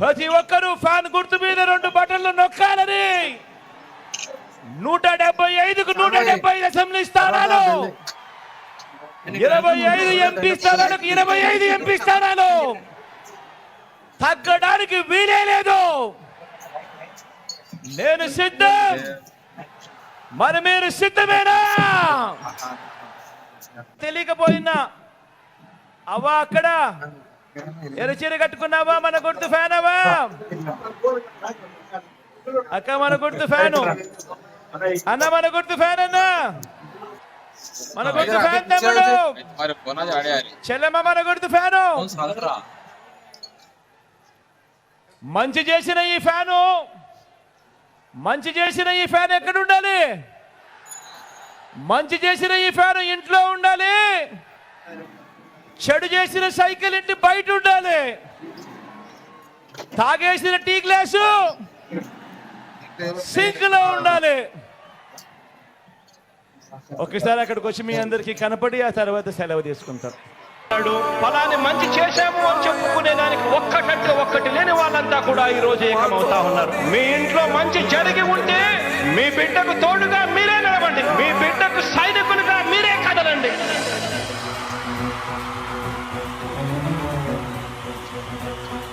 ప్రతి ఒక్కరూ ఫ్యాన్ గుర్తు మీద రెండు బటన్లు నొక్కాలని. నూట డెబ్బై ఐదుకు నూట డెబ్బై ఐదు అసెంబ్లీ స్థానాలు. ఇరవై ఐదు ఎంపీ స్థానాలకు ఇరవై ఐదు ఎంపీ స్థానాలు. తగ్గడానికి వీలే లేదు. నేను సిద్ధం. మరి మీరు సిద్ధమేనా? తెలియకపోయినా అవ్వా అక్కడ. ఎరచీర కట్టుకున్నావా? మన గుర్తు ఫ్యాన్ అవ్వా అక్క మన గుర్తు ఫ్యాను. అన్న మన గుర్తు ఫ్యాన్ అన్న మన గుర్తు ఫ్యాన్ తమ్ముడు. చెల్లెమ్మ మన గుర్తు ఫ్యాను. మంచి చేసిన ఈ ఫ్యాను. మంచి చేసిన ఈ ఫ్యాన్ ఎక్కడ ఉండాలి? మంచి చేసిన ఈ ఫ్యాన్ ఇంట్లో ఉండాలి. చెడు చేసిన సైకిల్ ఇంటి బయట ఉండాలి. తాగేసిన టీ గ్లాసు సింక్లో ఉండాలి. ఒకసారి అక్కడికి వచ్చి మీ అందరికి కనపడి ఆ తర్వాత సెలవు తీసుకుంటారు ఫలాన్ని మంచి చేశాము అని చెప్పుకునే దానికి ఒక్కటంటే ఒక్కటి లేని వాళ్ళంతా కూడా ఈ రోజు ఏకమవుతా ఉన్నారు. మీ ఇంట్లో మంచి జరిగి ఉంటే మీ బిడ్డకు తోడుగా మీరే నిలబండి మీ బిడ్డకు సైనికులుగా మీరే కదలండి.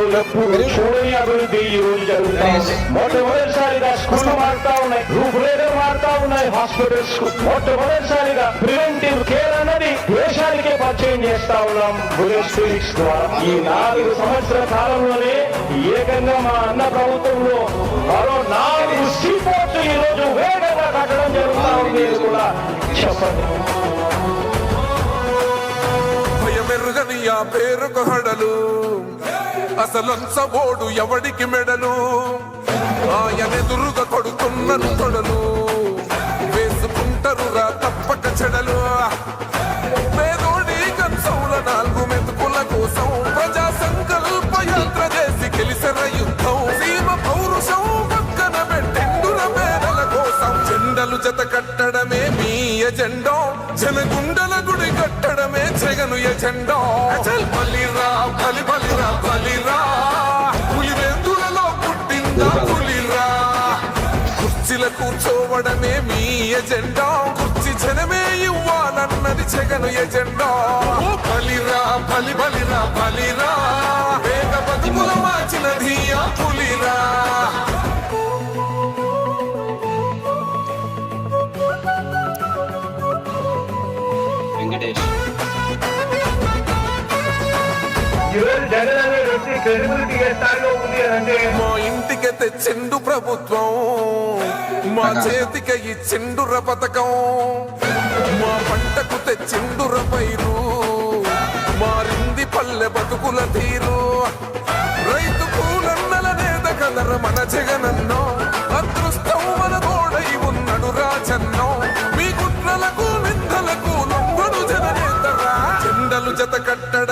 ఎప్పుడు చూడని అభివృద్ధి ఈ రోజు జరుగుతా ఉంది. మొట్టమొదటిసారిగా స్కూల్ మారుతా ఉన్నాయి. రూపురేఖలు మారుతా ఉన్నాయి. హాస్పిటల్స్ మొట్టమొదటిసారిగా ప్రివెంటివ్ కేర్ అన్నది దేశానికే పరిచయం చేస్తా ఉన్నాం. బురెస్ ఫిలిక్స్ ద్వారా. ఈ నాలుగు సంవత్సరాల కాలంలోనే ఏకంగా మా అన్న ప్రభుత్వంలో మరో నాలుగు సీపోర్ట్స్ ఈ రోజు వేగంగా కట్టడం జరుగుతా ఉంది అని కూడా చెప్పండి. ఆ పేరుకు హడలు. అసలంచబోడు ఎవడికి మెడలు? ఆయనెదురుగా కొడుతున్నారు తొడలు. వేసుకుంటారు రా తప్పక చెడలు. పేదోడి కంచౌల నాలుగు మెతుకుల కోసం ప్రజా సంకల్ప యాత్ర చేసి గెలిసిన యుద్ధం. సీమ పౌరుషం పక్కన పెట్టిండుల పేదల కోసం జెండలు జత కట్టడమే మీ ఎజెండా. జనగుండల గుడి కట్టడమే జగను ఎజెండా. కూర్చోవడమే మీ ఎజెండా. కుర్చి జనమే ఇవ్వాలన్నది జగను ఎజెండా. బలిరా బలి బలిరా బలిరా. వేగ బతుకుల మార్చినది ఆ క్రెడిబిలిటీ ఏ స్థాయిలో ఉంది అని అంటే మా ఇంటికి తెచ్చిండు ప్రభుత్వం మా చేతికి ఇచ్చిండుర పథకం మా పంటకు తెచ్చిండుర పైరు మారింది పల్లె బతుకుల తీరు. రైతు కూలన్నల నేత కదర మన జగనన్నో అదృష్టం మన తోడై ఉన్నడు రాజన్నో. మీ కుట్రలకు నిందలకు లొంగడు జననేతరా జెండలు జత కట్టడమే మీ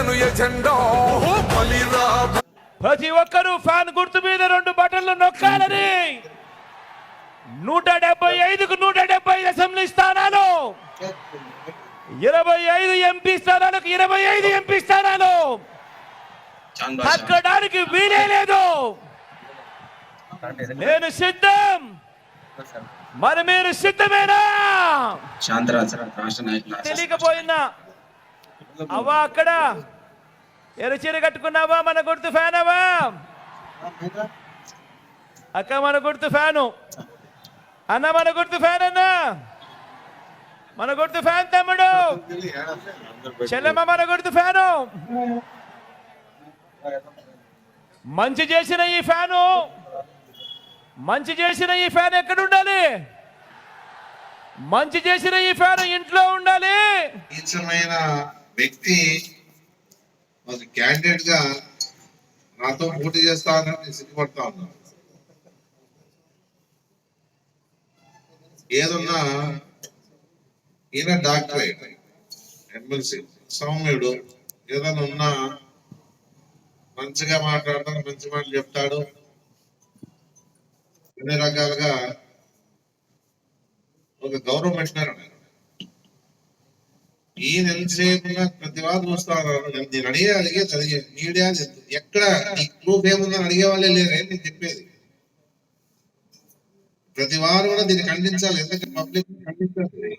జగను ఎజెండో బలిరా. ప్రతి ఒక్కరూ ఫ్యాన్ గుర్తు మీద రెండు బటన్లు నొక్కాలని. నూట డెబ్బై ఐదుకు నూట డెబ్బై ఐదు అసెంబ్లీ స్థానాలు. ఇరవై ఐదు ఎంపీ స్థానాలకు ఇరవై ఐదు ఎంపీ స్థానాలు. తగ్గడానికి వీలే లేదు. నేను సిద్ధం. మరి మీరు సిద్ధమేనా? తెలియకపోయినా అవ్వా అక్కడ? ఎరచీర కట్టుకున్నావా? మన గుర్తు ఫ్యాన్ అవ్వా? అక్క మన గుర్తు ఫ్యాను. అన్న మన గుర్తు ఫ్యాన్ అన్న? మన గుర్తు ఫ్యాన్ తమ్ముడు. చెల్లెమ్మ మన గుర్తు ఫ్యాను. మంచి చేసిన ఈ ఫ్యాను. మంచి చేసిన ఈ ఫ్యాన్ ఎక్కడ ఉండాలి మంచి చేసిన ఈ ఫ్యాన్ ఇంట్లో ఉండాలి. వ్యక్తి ఒక క్యాండిడేట్గా నాతో పోటీ చేస్తానని నేను సిగ్గుపడతా ఉన్నా. ఏదన్నా ఈయన డాక్టరేట్ ఎమ్మెల్సీ సౌమ్యుడు ఏదైనా ఉన్నా మంచిగా మాట్లాడతాడు మంచి మాటలు చెప్తాడు. అన్ని రకాలుగా ఒక గౌరవం పెట్టినారు ఈయన ఎంతసేపు ప్రతి వారు చూస్తాను నేను అడిగే అడిగేది అడిగే మీడియా ఎక్కడ నీ ప్రూఫ్ ఏముందని అడిగే వాళ్ళే లేరు నేను చెప్పేది. ప్రతి వారు కూడా దీన్ని ఖండించాలి. ఎందుకంటే పబ్లిక్ ఖండించాలి.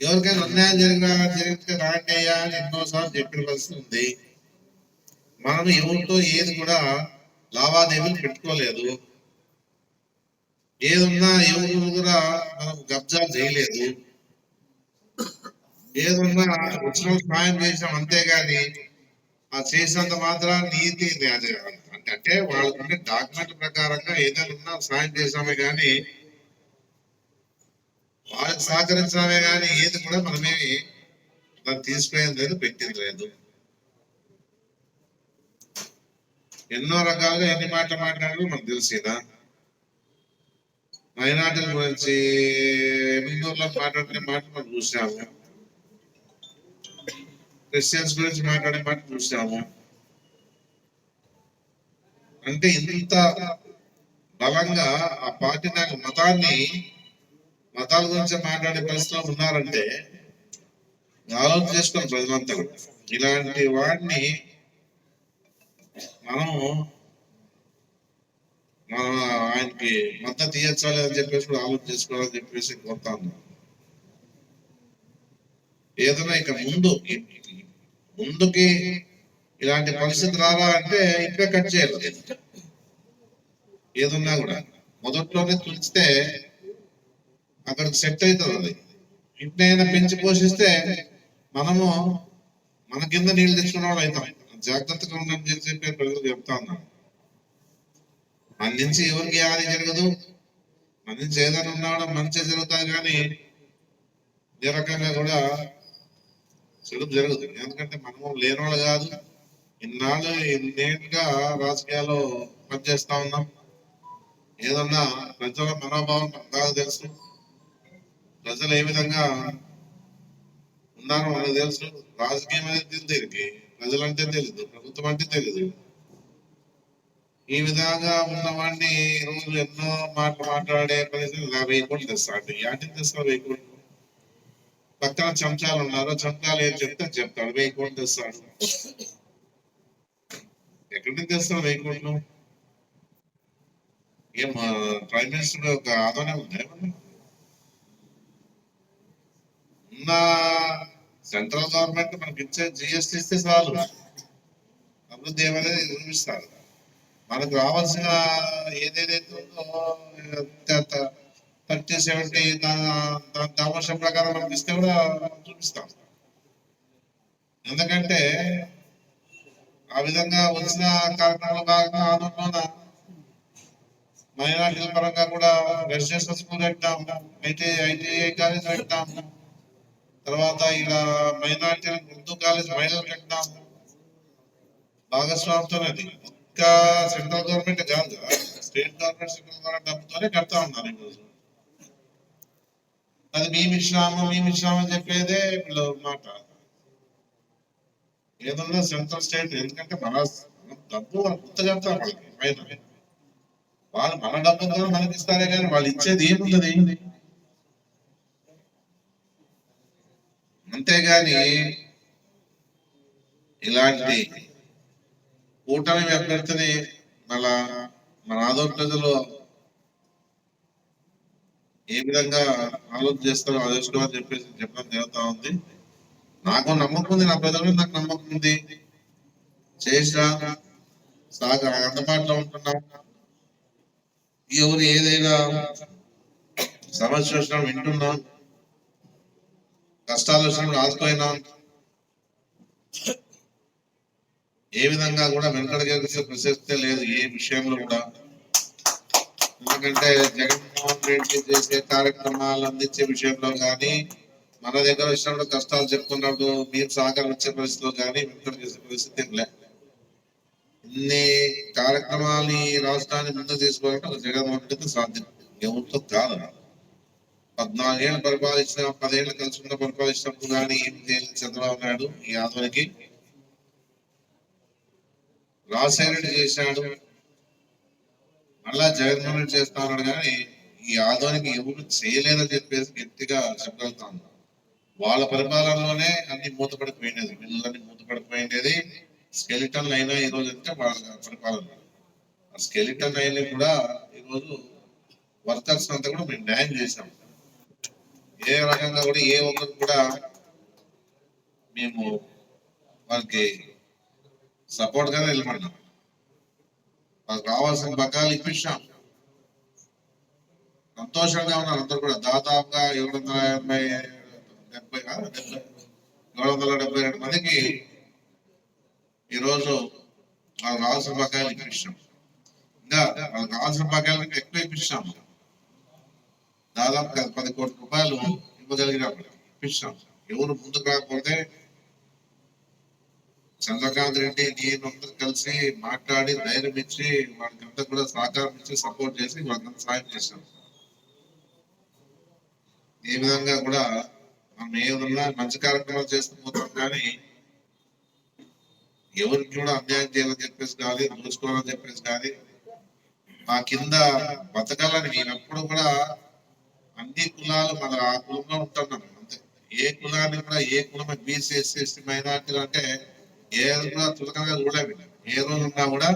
ఎవరికైనా అన్యాయం జరిగినా జరిగితే రాండి అయ్యా అని ఎన్నోసార్లు చెప్పిన పరిస్థితి ఉంది. మనం ఎవరితో ఏది కూడా లావాదేవీలు పెట్టుకోలేదు. ఏదున్నా ఎవరు కూడా మనం కబ్జా చేయలేదు. ఏదున్నా వచ్చిన సాయం చేసినాం అంతేగాని ఆ చేసినంత మాత్రం నీతి అది అంటే- అంటే వాళ్ళకుండే డాక్యుమెంట్ ప్రకారంగా ఏదైనా ఉన్నా సాయం చేసామే గాని వాళ్ళకి సహకరించామే గాని ఏది కూడా మనమేమి దాన్ని తీసుకునేది లేదు పెట్టింది లేదు. ఎన్నో రకాలుగా ఎన్ని మాటలు మాట్లాడాలో మనకు తెలిసేదా? మైనార్టీల గురించి ఎమ్మిగనూరులో మాట్లాడుకునే మాటలు మనం చూసాము క్రిస్టియన్స్ గురించి మాట్లాడే మాట చూసాము అంటే ఇంత బలంగా ఆ పార్టీ నాకు మతాన్ని మతాల గురించి మాట్లాడే పరిస్థితిలో ఉన్నారంటే ఆలోచన చేసుకుని ప్రజలంతా కూడా. ఇలాంటి వాడిని మనం మనం ఆయనకి మద్దతు ఇయ్యచ్చాలి అని చెప్పేసి కూడా ఆలోచన చేసుకోవాలని చెప్పేసి కోరుతాను ఏదైనా ఇక ముందు ముందుకి ఇలాంటి పరిస్థితి రారా అంటే ఇప్పుడే కట్ చేయాలి ఏదున్నా కూడా. మొదట్లోనే తులిస్తే అక్కడికి సెట్ అవుతుంది అది. ఇంటైనా పెంచి పోషిస్తే మనము మన కింద నీళ్ళు తెచ్చుకున్న వాళ్ళు అవుతాం. జాగ్రత్తగా ఉండని చెప్పి చెప్పి ప్రజలకు చెప్తా ఉన్నాను. మన నుంచి ఎవరికి హాని జరగదు. మన నుంచి ఏదైనా ఉన్నా కూడా మంచి జరుగుతాయి కానీ ఏ రకంగా కూడా చెడు జరగదు ఎందుకంటే మనము లేనివాళ్ళు కాదు ఇన్నాళ్ళు ఇన్నేళ్ళుగా రాజకీయాల్లో పనిచేస్తా ఉన్నాం. ఏదన్నా ప్రజల మనోభావం బాగా తెలుసు. ప్రజలు ఏ విధంగా ఉన్నారో మనకు తెలుసు. రాజకీయం అనేది తెలియదు దీనికి. ప్రజలంటే తెలియదు ప్రభుత్వం అంటే తెలియదు. ఈ విధంగా ఉన్నవాడిని రోజు ఎన్నో మాటలు మాట్లాడే పరిస్థితి నా వెయ్యి కోట్లు అంటే యాటిని తెస్తా వెయ్యి కోట్లు. పక్కన చెంచాలు ఉన్నారు. చెంచాలు ఏం చెప్తే చెప్తాడు. వెయ్యి కోట్లు తెస్తాడు. ఎక్కడి నుంచి తెస్తాడు వెయ్యి కోట్లు? ఏం ప్రైమ్ మినిస్టర్ ఒక ఆదాయం ఉందా ఉన్న సెంట్రల్ గవర్నమెంట్ మనకి ఇచ్చే జిఎస్టీ ఇస్తే చాలు. అభివృద్ధి ఏమనేది చూపిస్తారు మనకు రావాల్సిన ఏదేదైతే ఉందో థర్టీ సెవెంటీ దాని దామర్శం ప్రకారం మనకి ఇస్తే కూడా చూపిస్తాం. ఎందుకంటే ఆ విధంగా వచ్చిన కారణాలు భాగంగా ఆందోళన మైనార్టీల పరంగా కూడా రెసిడెన్షియల్ స్కూల్ పెట్టాము అయితే ఐటీఐ కాలేజ్ పెట్టాము తర్వాత ఇక్కడ మైనార్టీల ఉర్దూ కాలేజ్ మహిళలు పెట్టాము భాగస్వామితోనేది ఇంకా సెంట్రల్ గవర్నమెంట్ కాదు స్టేట్ గవర్నమెంట్ సెంట్రల్ గవర్నమెంట్ డబ్బుతోనే కడతా ఉన్నారు ఈరోజు అది మేము ఇచ్చినాము మేము ఇచ్చినాము అని చెప్పేదే వీళ్ళు మాట. ఏదన్నా సెంట్రల్ స్టేట్ ఎందుకంటే మన డబ్బు వాళ్ళు గుర్తు వాళ్ళకి పైన. వాళ్ళు మన డబ్బుతో మనకి ఇస్తారే కానీ వాళ్ళు ఇచ్చేది ఏముంటది? అంతేగాని ఇలాంటి కూటమి అభ్యర్థిని మళ్ళా మన ఆదో ప్రజలు ఏ విధంగా ఆలోచన చేస్తారో ఆలోచించడం అని చెప్పేసి చెప్పడం జరుగుతా ఉంది. నాకు నమ్మకం ఉంది నా ప్రజల మీద నాకు నమ్మకం ఉంది. చేసినా సాగ అందుబాటులో ఉంటున్నాం. ఎవరు ఏదైనా సమస్య వచ్చినా వింటున్నాం. కష్టాలు వచ్చినప్పుడు ఆదుకోయినాం ఏ విధంగా కూడా వెనకడిగే ప్రసక్తే లేదు ఏ విషయంలో కూడా. ఎందుకంటే జగన్మోహన్ రెడ్డి చేసే కార్యక్రమాలు అందించే విషయంలో కానీ మన దగ్గర వచ్చినప్పుడు కష్టాలు చెప్పుకున్నప్పుడు మేము సహకారం ఇచ్చే పరిస్థితిలో కానీ వెనుకడు చేసే పరిస్థితి లే. ఇన్ని కార్యక్రమాలు ఈ రాష్ట్రాన్ని ముందు తీసుకోవాలంటే జగన్మోహన్ రెడ్డితో సాధ్యం. ఎవరితో కాదు. పద్నాలుగేళ్ళు పరిపాలించిన పదేళ్ళు కలుసుకున్న పరిపాలించినప్పుడు కానీ ఏం చేయలేదు చంద్రబాబు నాయుడు ఈ ఆధ్వర్యకి. రాజశేఖర చేశాడు. మళ్ళా జగన్మోహన్ రెడ్డి చేస్తా ఉన్నాడు కానీ ఈ ఆధ్వానికి ఎవరు చేయలేదని చెప్పేసి గట్టిగా చెప్పగలుగుతాను వాళ్ళ పరిపాలనలోనే అన్ని మూతపడిపోయినది. పిల్లలన్నీ మూతపడిపోయినది స్కెలిటన్ అయినా ఈ రోజు అంటే వాళ్ళ పరిపాలన. ఆ స్కెలిటన్ అయినా కూడా ఈరోజు వర్కర్స్ అంతా కూడా మేము న్యాయం చేశాం. ఏ రకంగా కూడా ఏ ఒక్కరు కూడా మేము వాళ్ళకి సపోర్ట్ గానే నిలబడినాం వాళ్ళకి రావాల్సిన బకాలు ఇప్పించాం సంతోషంగా ఉన్నారు అందరు కూడా. దాదాపుగా ఏడు వందల ఎనభై డెబ్బై ఏడు వందల డెబ్బై రెండు మందికి ఈరోజు వాళ్ళకి రావాల్సిన బకాయిలు ఇప్పించాం ఇంకా వాళ్ళకి రావాల్సిన బకాయిలు ఎక్కువ ఇప్పించాం దాదాపు పది కోట్ల రూపాయలు ఇవ్వగలిగినప్పుడు ఇప్పించాం ఎవరు ముందుకు రాకపోతే చంద్రకాంత్ రెడ్డి నేను అందరూ కలిసి మాట్లాడి ధైర్యం ఇచ్చి వాళ్ళకంతా కూడా సహకారం ఇచ్చి సపోర్ట్ చేసి వాళ్ళకంతా సాయం చేశాం. ఈ విధంగా కూడా మనం ఏదన్నా మంచి కార్యక్రమాలు చేస్తూ పోతాం కానీ ఎవరికి కూడా అన్యాయం చేయాలని చెప్పేసి కానీ దోచుకోవాలని చెప్పేసి కానీ మా కింద బతకాలని నేను ఎప్పుడు కూడా అన్ని కులాలు మన ఆ కులంలో ఉంటున్నాను అంతే ఏ కులాన్ని కూడా ఏ కులం బీసీ ఎస్సీ ఎస్టీ మైనార్టీలు అంటే ఏ రోజు కూడా చులకనగా చూడలేదు ఏ రోజు ఉన్నా కూడా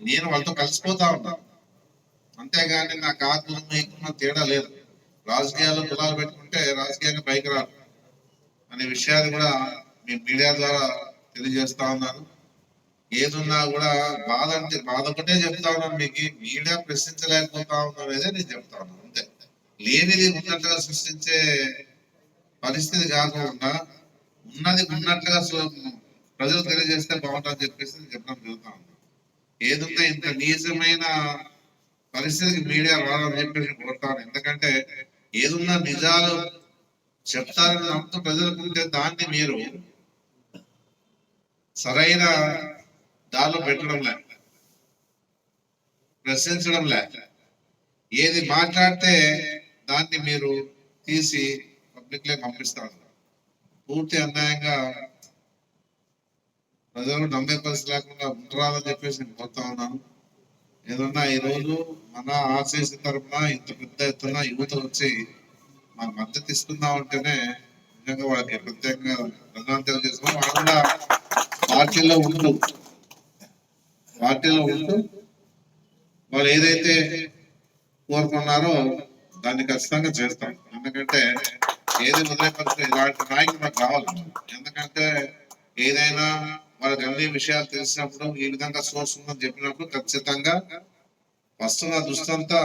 నేను వాళ్ళతో కలిసిపోతా ఉంటాను అంతేగాని నాకు కాదు కులం తేడా లేదు. రాజకీయాల్లో కులాలు పెట్టుకుంటే రాజకీయాన్ని పైకి రాదు అనే విషయాన్ని కూడా మీ మీడియా ద్వారా తెలియజేస్తా ఉన్నాను. ఏదున్నా కూడా బాధ అంటే బాధ ఒకటే చెప్తా ఉన్నాను మీకు. మీడియా ప్రశ్నించలేకపోతా ఉన్నాను అనేది నేను చెప్తా ఉన్నాను. అంతే. లేనిది ఉన్నట్టుగా సృష్టించే పరిస్థితి కాకుండా ఉన్నది ఉన్నట్లుగా ప్రజలు తెలియజేస్తే బాగుంటుందని చెప్పేసి చెప్పడం జరుగుతా ఉంది. ఏదున్నా ఇంత నీచమైన పరిస్థితికి మీడియా రాదని చెప్పేసి కోరుతాను. ఎందుకంటే ఏదున్నా నిజాలు చెప్తారని నమ్ముతూ ప్రజలకు ఉంటే దాన్ని మీరు సరైన దారిలో పెట్టడం లే. ప్రశ్నించడం లే. ఏది మాట్లాడితే దాన్ని మీరు తీసి పబ్లిక్లో పంపిస్తారు. పూర్తి అన్యాయంగా ప్రజలు నమ్మే పరిస్థితి లేకుండా ఉండరాదని చెప్పేసి నేను కోరుతా ఉన్నాను. ఏదన్నా ఈ మన ఆర్సీసీ తరఫున ఇంత పెద్ద ఎత్తున యువత వచ్చి మన మద్దతు ఇస్తున్నాం అంటేనే నిజంగా వాళ్ళకి ప్రత్యేకంగా ధన్యవాదాలు తెలియజేస్తున్నాం వాళ్ళు కూడా పార్టీలో ఉంటూ పార్టీలో ఉంటూ వాళ్ళు ఏదైతే కోరుకున్నారో దాన్ని ఖచ్చితంగా చేస్తాం. ఎందుకంటే ఏది వదిలే పరిస్థితి ఇలాంటి నాయకులు నాకు కావాలి. ఎందుకంటే ఏదైనా వాళ్ళకి అన్ని విషయాలు తెలిసినప్పుడు ఈ విధంగా సోర్స్ ఉందని చెప్పినప్పుడు ఖచ్చితంగా ఫస్ట్ నా దృష్టి అంతా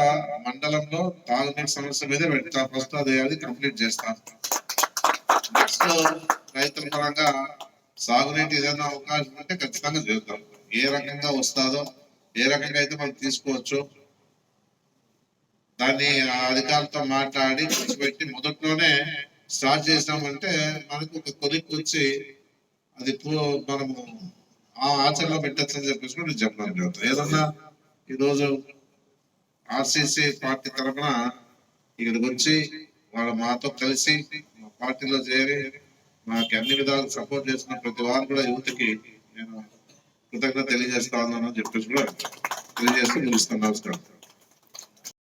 మండలంలో తాగునీటి సమస్య మీద పెడతా ఫస్ట్ అది అది కంప్లీట్ చేస్తాను నెక్స్ట్ రైతుల పరంగా సాగునీటి ఏదైనా అవకాశం ఉంటే ఖచ్చితంగా చేద్దాం. ఏ రకంగా వస్తాదో ఏ రకంగా అయితే మనం తీసుకోవచ్చు దాన్ని ఆ అధికారులతో మాట్లాడి పెట్టి మొదట్లోనే స్టార్ట్ చేసినామంటే మనకు ఒక కొలిక్ వచ్చి అది మనము ఆ ఆచరణలో పెట్టచ్చు అని చెప్పేసి కూడా చెప్పడం జరుగుతుంది. ఏదన్నా ఈరోజు ఆర్సిసి పార్టీ తరఫున ఇక్కడికి వచ్చి వాళ్ళ మాతో కలిసి మా పార్టీలో చేరి మాకు అన్ని విధాలు సపోర్ట్ చేసిన ప్రతి వారు కూడా యువతకి నేను కృతజ్ఞత తెలియజేస్తా ఉన్నాను అని చెప్పేసి కూడా తెలియజేస్తూ ముగిస్తాను నమస్కారం